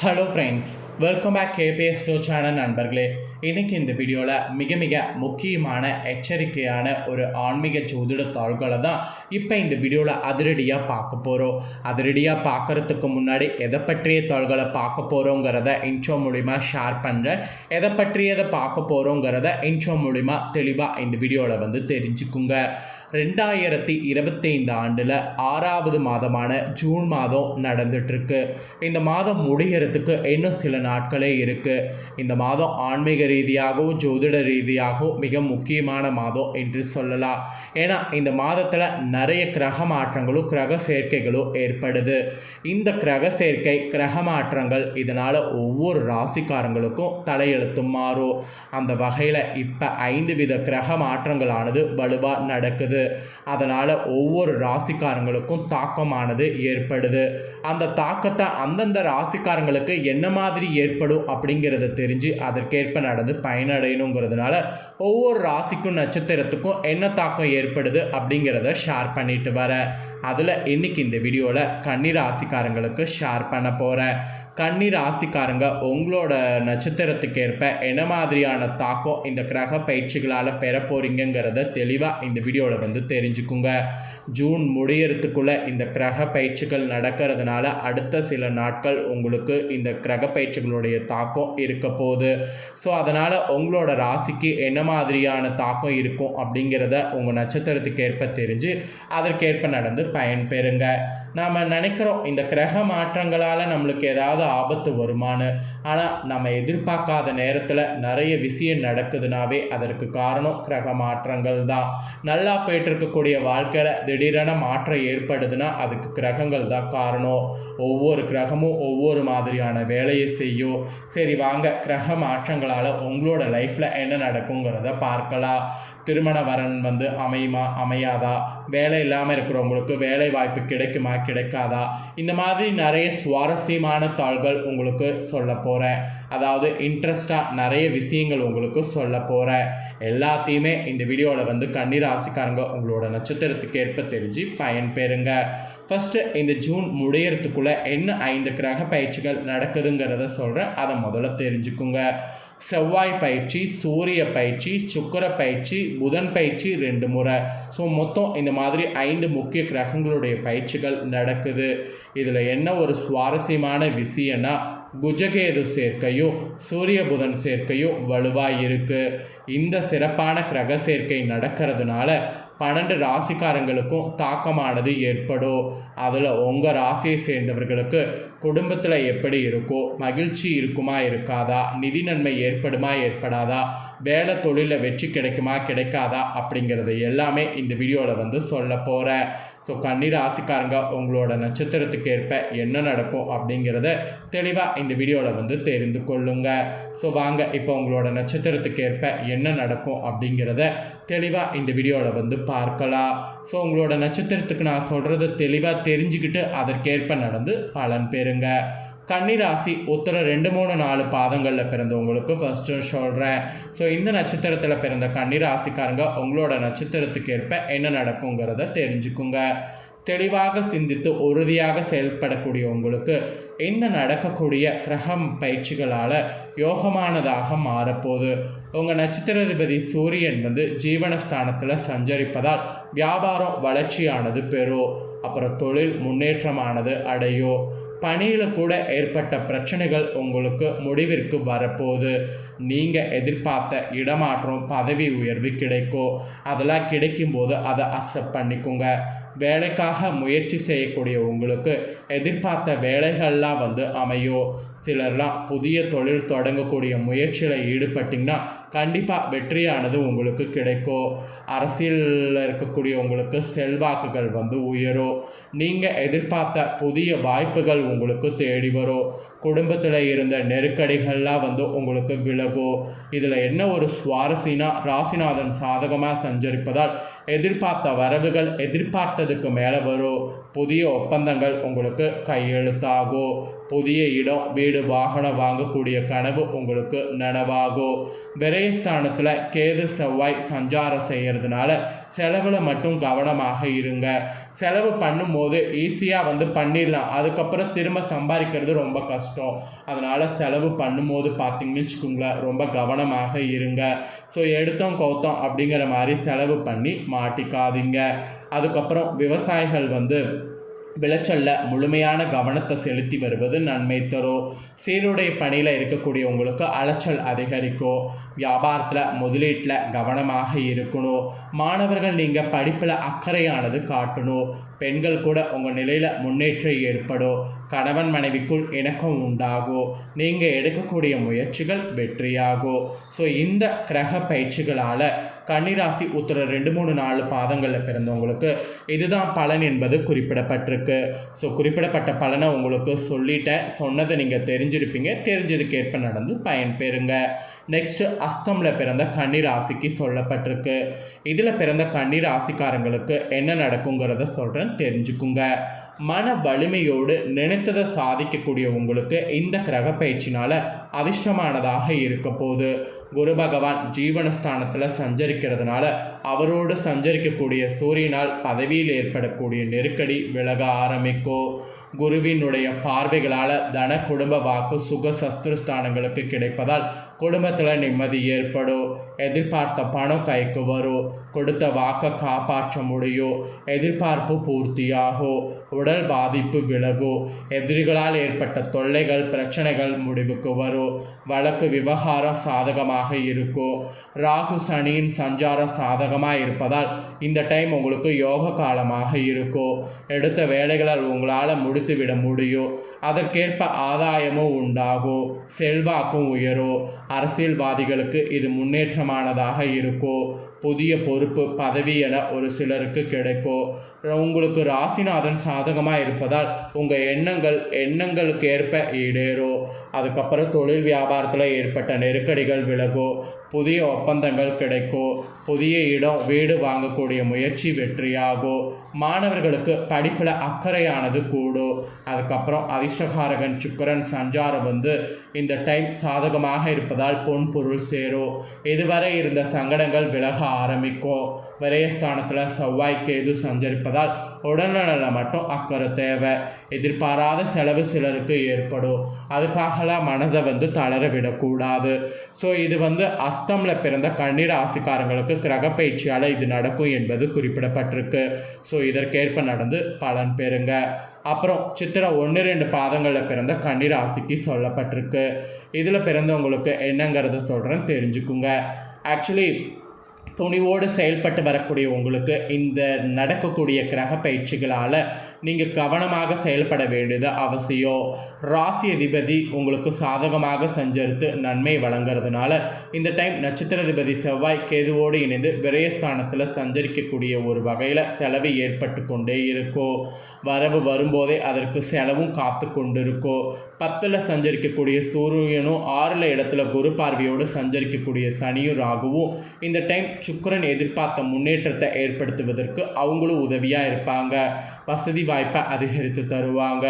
Hello friends welcome back KPS channel நண்பர்களே. இன்றைக்கி இந்த வீடியோவில் மிக மிக முக்கியமான எச்சரிக்கையான ஒரு ஆன்மீக ஜோதிட தாள்களை தான் இப்போ இந்த வீடியோவில் அதிரடியாக பார்க்க போகிறோம் அதிரடியாக பார்க்குறதுக்கு முன்னாடி எதை பற்றிய தாள்களை பார்க்க போகிறோங்கிறத இன்ட்ரோ மூலிமா ஷேர் பண்ணுறேன் எதை பற்றியதை பார்க்க போகிறோங்கிறத இன்ட்ரோ மூலிமா தெளிவாக இந்த வீடியோவில் வந்து தெரிஞ்சுக்குங்க. ரெண்டாயிரத்தி இருபத்தைந்து ஆண்டில் ஆறாவது மாதமான ஜூன் மாதம் நடந்துட்டுருக்கு. இந்த மாதம் முடிகிறதுக்கு இன்னும் சில நாட்களே இருக்குது இந்த மாதம் ஆன்மீக ரீதியாகவும் ஜோதிட ரீதியாகவும் மிக முக்கியமான மாதம் என்று சொல்லலாம். ஏன்னா இந்த மாதத்தில் நிறைய கிரக மாற்றங்களும் கிரக சேர்க்கைகளும் ஏற்படுது. இந்த கிரக சேர்க்கை கிரக மாற்றங்கள் இதனால் ஒவ்வொரு ராசிக்காரங்களுக்கும் தலையெழுத்தும் மாறும். அந்த வகையில் இப்போ ஐந்து வித கிரக மாற்றங்களானது வலுவாக நடக்குது. அதனால் ஒவ்வொரு ராசிக்காரங்களுக்கும் தாக்கமானது ஏற்படுது. அந்த தாக்கத்தை அந்தந்த ராசிக்காரங்களுக்கு என்ன மாதிரி ஏற்படும் அப்படிங்கிறத தெரிஞ்சு அதற்கேற்ப நடந்து பயனடையணுங்கிறதுனால ஒவ்வொரு ராசிக்கும் நட்சத்திரத்துக்கும் என்ன தாக்கம் ஏற்படுது அப்படிங்கிறத ஷேர் பண்ணிட்டு வரேன். அதில் இன்னைக்கு இந்த வீடியோவில் கன்னி ராசிக்காரங்களுக்கு ஷேர் பண்ண போகிறேன் கன்னி ராசிக்காரங்க உங்களோட நட்சத்திரத்துக்கு ஏற்ப என்ன மாதிரியான தாக்கம் இந்த கிரக பயிற்சிகளால் பெற போகிறீங்கிறத தெளிவாக இந்த வீடியோவில் வந்து தெரிஞ்சுக்குங்க. ஜூன் முடியறதுக்குள்ளே இந்த கிரக பயிற்சிகள் நடக்கிறதுனால அடுத்த சில நாட்கள் உங்களுக்கு இந்த கிரக பயிற்சிகளுடைய தாக்கம் இருக்க போகுது. ஸோ அதனால் உங்களோட ராசிக்கு என்ன மாதிரியான தாக்கம் இருக்கும் அப்படிங்கிறத உங்கள் நட்சத்திரத்துக்கு ஏற்ப தெரிஞ்சு அதற்கேற்ப நடந்து பயன்பெறுங்க. நாம் நினைக்கிறோம் இந்த கிரக மாற்றங்களால் நம்மளுக்கு ஏதாவது ஆபத்து வருமானு ஆனால் நம்ம எதிர்பார்க்காத நேரத்தில் நிறைய விஷயம் நடக்குதுனாவே அதற்கு காரணம் கிரக மாற்றங்கள் தான் நல்லா போயிட்டு இருக்கக்கூடிய வாழ்க்கையில் திடீரென மாற்றம் ஏற்படுதுன்னா அதுக்கு கிரகங்கள் தான் காரணம். ஒவ்வொரு கிரகமும் ஒவ்வொரு மாதிரியான வேலையை செய்யும். சரி வாங்க. கிரக மாற்றங்களால் உங்களோட லைஃப்பில் என்ன நடக்குங்கிறத பார்க்கலாம். திருமண வரன் வந்து அமையுமா அமையாதா? வேலை இல்லாமல் இருக்கிறவங்களுக்கு வேலை வாய்ப்பு கிடைக்குமா கிடைக்காதா? இந்த மாதிரி நிறைய சுவாரஸ்யமான தாள்கள் உங்களுக்கு சொல்ல போகிறேன் அதாவது இன்ட்ரெஸ்டாக நிறைய விஷயங்கள் உங்களுக்கு சொல்ல போகிறேன் எல்லாத்தையுமே இந்த வீடியோவில் வந்து கன்னிராசிக்காரங்க உங்களோட நட்சத்திரத்துக்கு ஏற்ப தெரிஞ்சு பயன்பெறுங்க. ஃபஸ்ட்டு இந்த ஜூன் முடியறதுக்குள்ளே என்ன ஐந்து கிரக பயிற்சிகள் நடக்குதுங்கிறத சொல்கிறேன் அதை முதல்ல தெரிஞ்சுக்குங்க. செவ்வாய் பயிற்சி சூரிய பயிற்சி சுக்கர பயிற்சி புதன் பயிற்சி ரெண்டு முறை. ஸோ மொத்தம் இந்த மாதிரி ஐந்து முக்கிய கிரகங்களுடைய பயிற்சிகள் நடக்குது. இதில் என்ன ஒரு சுவாரஸ்யமான விஷயம்னா குஜகேது சேர்க்கையும் சூரிய புதன் சேர்க்கையும் வலுவாக இருக்குது இந்த சிறப்பான கிரக சேர்க்கை நடக்கிறதுனால பன்னெண்டு ராசிக்காரங்களுக்கும் தாக்கமானது ஏற்படும் அதில் உங்கள் ராசியை சேர்ந்தவர்களுக்கு குடும்பத்தில் எப்படி இருக்கோ மகிழ்ச்சி இருக்குமா இருக்காதா நிதி நன்மை ஏற்படுமா ஏற்படாதா வேலை தொழிலில் வெற்றி கிடைக்குமா கிடைக்காதா அப்படிங்கிறது எல்லாமே இந்த வீடியோவில் வந்து சொல்ல போகிறேன் ஸோ கண்ணீர் ராசிக்காரங்க உங்களோட நட்சத்திரத்துக்கு ஏற்ப என்ன நடக்கும் அப்படிங்கிறத தெளிவாக இந்த வீடியோவில் வந்து தெரிந்து கொள்ளுங்க. ஸோ வாங்க இப்போ உங்களோட நட்சத்திரத்துக்கு ஏற்ப என்ன நடக்கும் அப்படிங்கிறத தெளிவாக இந்த வீடியோவில் வந்து பார்க்கலாம். ஸோ உங்களோட நட்சத்திரத்துக்கு நான் சொல்கிறத தெளிவாக தெரிஞ்சுக்கிட்டு அதற்கேற்ப நடந்து பலன் பெறுங்க. கன்னிராசி உத்தர ரெண்டு மூணு நாலு பாதங்களில் பிறந்தவங்களுக்கு ஃபஸ்ட்டு சொல்கிறேன் ஸோ இந்த நட்சத்திரத்தில் பிறந்த கன்னிராசிக்காரங்க உங்களோட நட்சத்திரத்துக்கு ஏற்ப என்ன நடக்குங்கிறத தெரிஞ்சுக்குங்க. தெளிவாக சிந்தித்து உறுதியாக செயல்படக்கூடிய உங்களுக்கு இந்த நடக்கக்கூடிய கிரகம் பயிற்சிகளால் யோகமானதாக மாறப்போகுது. உங்கள் நட்சத்திராதிபதி சூரியன் வந்து ஜீவனஸ்தானத்தில் சஞ்சரிப்பதால் வியாபாரம் வளர்ச்சியானது பெறும். அப்புறம் தொழில் முன்னேற்றமானது அடையும். பணியில் கூட ஏற்பட்ட பிரச்சனைகள் உங்களுக்கு முடிவிற்கு வரப்போகுது. நீங்கள் எதிர்பார்த்த இடமாற்றம் பதவி உயர்வு கிடைக்கும் அதெல்லாம் கிடைக்கும்போது அதை அக்செப்ட் பண்ணிக்கோங்க. வேலைக்காக முயற்சி செய்யக்கூடிய உங்களுக்கு எதிர்பார்த்த வேலைகள்லாம் வந்து அமையும் சிலர்லாம் புதிய தொழில் தொடங்கக்கூடிய முயற்சியில் ஈடுபட்டிங்கன்னா கண்டிப்பாக வெற்றியானது உங்களுக்கு கிடைக்கும் அரசியலில் இருக்கக்கூடிய உங்களுக்கு செல்வாக்குகள் வந்து உயரும் நீங்கள் எதிர்பார்த்த புதிய வாய்ப்புகள் உங்களுக்கு தேடி வரும். குடும்பத்தில் இருந்த நெருக்கடிகள்லாம் வந்து உங்களுக்கு விலகும். இதில் என்ன ஒரு சுவாரஸ்யனா ராசிநாதன் சாதகமாக சஞ்சரிப்பதால் எதிர்பார்த்த வரவுகள் எதிர்பார்த்ததுக்கு மேலே வரும். புதிய ஒப்பந்தங்கள் உங்களுக்கு கையெழுத்தாகும். புதிய இடம் வீடு வாகனம் வாங்கக்கூடிய கனவு உங்களுக்கு நனவாகும் விரயஸ்தானத்தில் கேது செவ்வாய் சஞ்சாரம் செய்கிறதுனால செலவில் மட்டும் கவனமாக இருங்க. செலவு பண்ணும்போது ஈஸியாக வந்து பண்ணிடலாம். அதுக்கப்புறம் திரும்ப சம்பாதிக்கிறது ரொம்ப கஷ்டம். அதனால் செலவு பண்ணும்போது பார்த்தீங்கன்னு வச்சுக்கோங்களேன் ரொம்ப கவனமாக இருங்க. ஸோ எடுத்தோம் கோத்தோம் அப்படிங்கிற மாதிரி செலவு பண்ணி மாட்டிக்காதீங்க. அதுக்கப்புறம் விவசாயிகள் வந்து விளைச்சலில் முழுமையான கவனத்தை செலுத்தி வருவது நன்மை தரும். சீருடை பணியில் இருக்கக்கூடிய உங்களுக்கு அலைச்சல் அதிகரிக்கும். வியாபாரத்தில் முதலீட்டில் கவனமாக இருக்கணும். மாணவர்கள் நீங்கள் படிப்பில் அக்கறையானது காட்டணும். பெண்கள் கூட உங்கள் நிலையில் முன்னேற்றம் ஏற்படும். கணவன் மனைவிக்குள் இணக்கம் உண்டாகும் நீங்கள் எடுக்கக்கூடிய முயற்சிகள் வெற்றியாகும் ஸோ இந்த கிரக பயிற்சிகளால் கன்னிராசி உத்தர ரெண்டு மூணு நாலு பாதங்களில் பிறந்தவங்களுக்கு இதுதான் பலன் என்பது குறிப்பிடப்பட்டிருக்கு. ஸோ குறிப்பிடப்பட்ட பலனை உங்களுக்கு சொல்லிட்டேன். சொன்னதை நீங்கள் தெரிஞ்சிருப்பீங்க. தெரிஞ்சதுக்கேற்ப நடந்து பயன்பெறுங்க. நெக்ஸ்ட் அஸ்தமில் பிறந்த கன்னி ராசிக்கு சொல்லப்பட்டிருக்கு. இதில் பிறந்த கன்னி ராசிக்காரங்களுக்கு என்ன நடக்குங்கிறத சொல்கிறேன் தெரிஞ்சுக்குங்க. மன வலிமையோடு நினைத்ததை சாதிக்கக்கூடிய உங்களுக்கு இந்த கிரக பயிற்சினால் அதிர்ஷ்டமானதாக இருக்க போகுது. குரு பகவான் ஜீவனஸ்தானத்தில் சஞ்சரிக்கிறதுனால அவரோடு சஞ்சரிக்கக்கூடிய சூரியனால் பதவியில் ஏற்படக்கூடிய நெருக்கடி விலக ஆரம்பிக்கும். குருவினுடைய பார்வைகளால் தன குடும்ப வாக்கு சுக சஸ்திரஸ்தானங்களுக்கு கிடைப்பதால் குடும்பத்தில் நிம்மதி ஏற்படும். எதிர்பார்த்த பணம் கைக்கு வரும். கொடுத்த வாக்கை காப்பாற்ற முடியும். எதிர்பார்ப்பு பூர்த்தியாகும். உடல் பாதிப்பு விலகும். எதிரிகளால் ஏற்பட்ட தொல்லைகள் பிரச்சனைகள் முடிவுக்கு வரும். வழக்கு விவகாரம் சாதகமாக இருக்கும். ராகு சனியின் சஞ்சாரம் சாதகமாக இருப்பதால் இந்த டைம் உங்களுக்கு யோக காலமாக இருக்கும். எடுத்த வேலைகளால் உங்களால் முடி கொடுத்துவிட முடியும் அதற்கேற்ப ஆதாயமும் உண்டாகும் செல்வாக்கும் உயரும் அரசியல்வாதிகளுக்கு இது முன்னேற்றமானதாக இருக்கும் புதிய பொறுப்பு பதவி என ஒரு சிலருக்கு கிடைக்கும் உங்களுக்கு ராசிநாதன் சாதகமாக இருப்பதால் உங்கள் எண்ணங்கள் எண்ணங்களுக்கு ஏற்ப ஈடேறும் அதுக்கப்புறம் தொழில் வியாபாரத்தில் ஏற்பட்ட நெருக்கடிகள் விலகும் புதிய ஒப்பந்தங்கள் கிடைக்கும் புதிய இடம் வீடு வாங்கக்கூடிய முயற்சி வெற்றியாகும் மாணவர்களுக்கு படிப்பில் அக்கறையானது கூடும் அதுக்கப்புறம் அதிர்ஷ்டகாரகன் சுக்கரன் சஞ்சாரம் வந்து இந்த டைம் சாதகமாக இருப்பதால் பொன் பொருள் சேரும் இதுவரை இருந்த சங்கடங்கள் விலக ஆரம்பிக்கும் விரயஸ்தானத்தில் செவ்வாய் கேது சஞ்சரிப்பதால் உடல்நலில் மட்டும் அக்கறை தேவை. எதிர்பாராத செலவு சிலருக்கு ஏற்படும் அதுக்காகலாம் மனதை வந்து தளர விடக்கூடாது. ஸோ இது வந்து அஸ்தமில் பிறந்த கண்ணீர் ராசிக்காரங்களுக்கு கிரக பயிற்சியால் இது நடக்கும் என்பது குறிப்பிடப்பட்டிருக்கு. ஸோ இதற்கேற்ப நடந்து பலன் பெறுங்க. அப்புறம் சித்திரை ஒன்று ரெண்டு பாதங்களில் பிறந்த கண்ணீராசிக்கு சொல்லப்பட்டிருக்கு. இதில் பிறந்தவங்களுக்கு என்னங்கிறத சொல்கிறேன் தெரிஞ்சுக்குங்க. ஆக்சுவலி துணிவோடு செயல்பட்டு வரக்கூடிய உங்களுக்கு இந்த நடக்கக்கூடிய கிரக பயிற்சிகளால் நீங்கள் கவனமாக செயல்பட வேண்டியது அவசியம். ராசி அதிபதி உங்களுக்கு சாதகமாக சஞ்சரித்து நன்மை வழங்குறதுனால இந்த டைம் நட்சத்திர அதிபதி செவ்வாய் கேதுவோடு இணைந்து விரயஸ்தானத்தில் சஞ்சரிக்கக்கூடிய ஒரு வகையில் செலவு ஏற்பட்டு கொண்டே இருக்கும். வரவு வரும்போதே அதற்கு செலவும் காத்து கொண்டிருக்கும். பத்தில் சஞ்சரிக்கக்கூடிய சூரியனும் ஆறில் இடத்துல குரு பார்வையோடு சஞ்சரிக்கக்கூடிய சனியும் ராகுவும் இந்த டைம் சுக்கரன் எதிர்பார்த்த முன்னேற்றத்தை ஏற்படுத்துவதற்கு அவங்களும் உதவியாக இருப்பாங்க. வசதி வாய்ப்பை அதிகரித்து தருவாங்க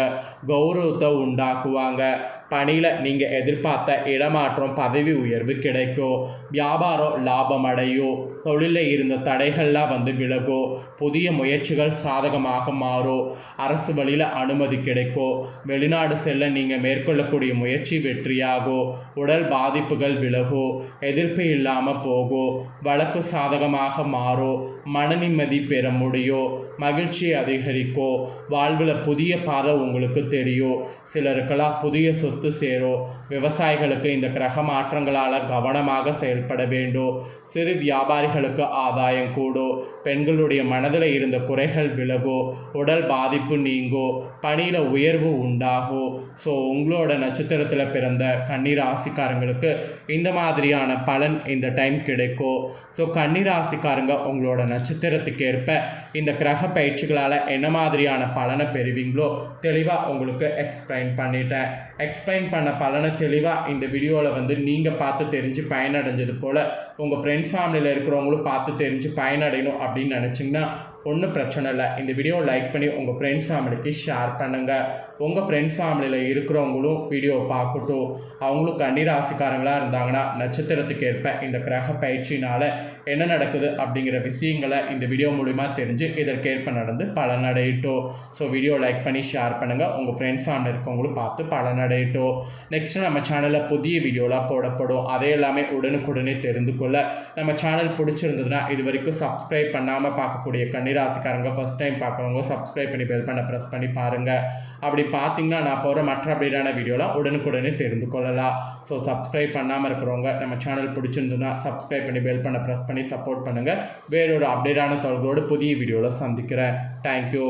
கௌரவத்தை உண்டாக்குவாங்க பணியில் நீங்கள் எதிர்பார்த்த இடமாற்றம் பதவி உயர்வு கிடைக்கும் வியாபாரம் லாபம் அடையும் தொழிலில் இருந்த தடைகள்லாம் வந்து விலகும் புதிய முயற்சிகள் சாதகமாக மாறும் அரசு வழியில் அனுமதி கிடைக்கும் வெளிநாடு செல்ல நீங்கள் மேற்கொள்ளக்கூடிய முயற்சி வெற்றியாகும் உடல் பாதிப்புகள் விலகும் எதிர்ப்பு இல்லாமல் போகும் வழக்கு சாதகமாக மாறும் மன நிம்மதி பெற முடியும் மகிழ்ச்சி அதிகரிக்கும் வாழ்வில் புதிய பாதை உங்களுக்கு தெரியும் சிலருக்கெல்லாம் புதிய சொத்து சேரும் விவசாயிகளுக்கு இந்த கிரக மாற்றங்களால் கவனமாக செயல்பட வேண்டும் சிறு வியாபாரிகளுக்கு ஆதாயம் கூடும் பெண்களுடைய மனதில் இருந்த குறைகள் விலகும் உடல் பாதிப்பு நீங்கும் பணியில் உயர்வு உண்டாகும் ஸோ உங்களோட நட்சத்திரத்தில் பிறந்த கன்னிராசிக்காரங்களுக்கு இந்த மாதிரியான பலன் இந்த டைம் கிடைக்கும் ஸோ கன்னிராசிக்காரங்க உங்களோட நட்சத்திரத்துக்கு ஏற்ப இந்த கிரக பயிற்சிகளால் என்ன மாதிரியான பலனை பெறுவீங்களோ தெளிவாக உங்களுக்கு எக்ஸ்பிளைன் பண்ணிட்டேன். எக்ஸ்பிளைன் பண்ண பலனை தெளிவாக இந்த வீடியோவில் வந்து நீங்கள் பார்த்து தெரிஞ்சு பயனடைஞ்சது போல் உங்கள் ஃப்ரெண்ட்ஸ் ஃபேமிலியில் இருக்கிறவங்களும் பார்த்து தெரிஞ்சு பயனடையணும் அப்படின்னு நினச்சிங்கன்னா ஒன்றும் பிரச்சனை இல்லை. இந்த வீடியோ லைக் பண்ணி உங்கள் ஃப்ரெண்ட்ஸ் ஃபேமிலிக்கு ஷேர் பண்ணுங்கள் உங்கள் ஃப்ரெண்ட்ஸ் ஃபேமிலியில் இருக்கிறவங்களும் வீடியோ பார்க்கட்டும். அவங்களும் கன்னிராசிக்காரங்களாக இருந்தாங்கன்னா நட்சத்திரத்துக்கு ஏற்ப இந்த கிரக பயிற்சினால் என்ன நடக்குது அப்படிங்கிற விஷயங்களை இந்த வீடியோ மூலிமா தெரிஞ்சு இதற்கேற்ப நடந்து பலனடையட்டும். ஸோ வீடியோ லைக் பண்ணி ஷேர் பண்ணுங்கள் உங்கள் ஃப்ரெண்ட்ஸ் ஃபேமிலி இருக்கவங்களும் பார்த்து பலனடையட்டும். நெக்ஸ்ட்டு நம்ம சேனலில் புதிய வீடியோலாம் போடப்படும். அதே எல்லாமே உடனுக்குடனே தெரிந்து கொள்ள. நம்ம சேனல் பிடிச்சிருந்ததுன்னா இது வரைக்கும் சப்ஸ்கிரைப் பண்ணாமல் பார்க்கக்கூடிய கன்னிராசிக்காரங்க ஃபஸ்ட் டைம் பார்க்குறவங்க சப்ஸ்கிரைப் பண்ணி பெல் பண்ண ப்ரெஸ் பண்ணி பாருங்கள் அப்படி பார்த்தீங்கன்னா நான் போகிற மற்ற அப்டேட்டான வீடியோலாம் உடனுக்குடனே தெரிந்து கொள்ளலாம். ஸோ சப்ஸ்கிரைப் பண்ணாமல் இருக்கிறவங்க நம்ம சேனல் பிடிச்சிருந்துன்னா சப்ஸ்கிரைப் பண்ணி பெல் பண்ண ப்ரெஸ் பண்ணி சப்போர்ட் பண்ணுங்கள் வேறொரு அப்டேட்டான தொடர்களோடு புதிய வீடியோவில் சந்திக்கிறேன். தேங்க்யூ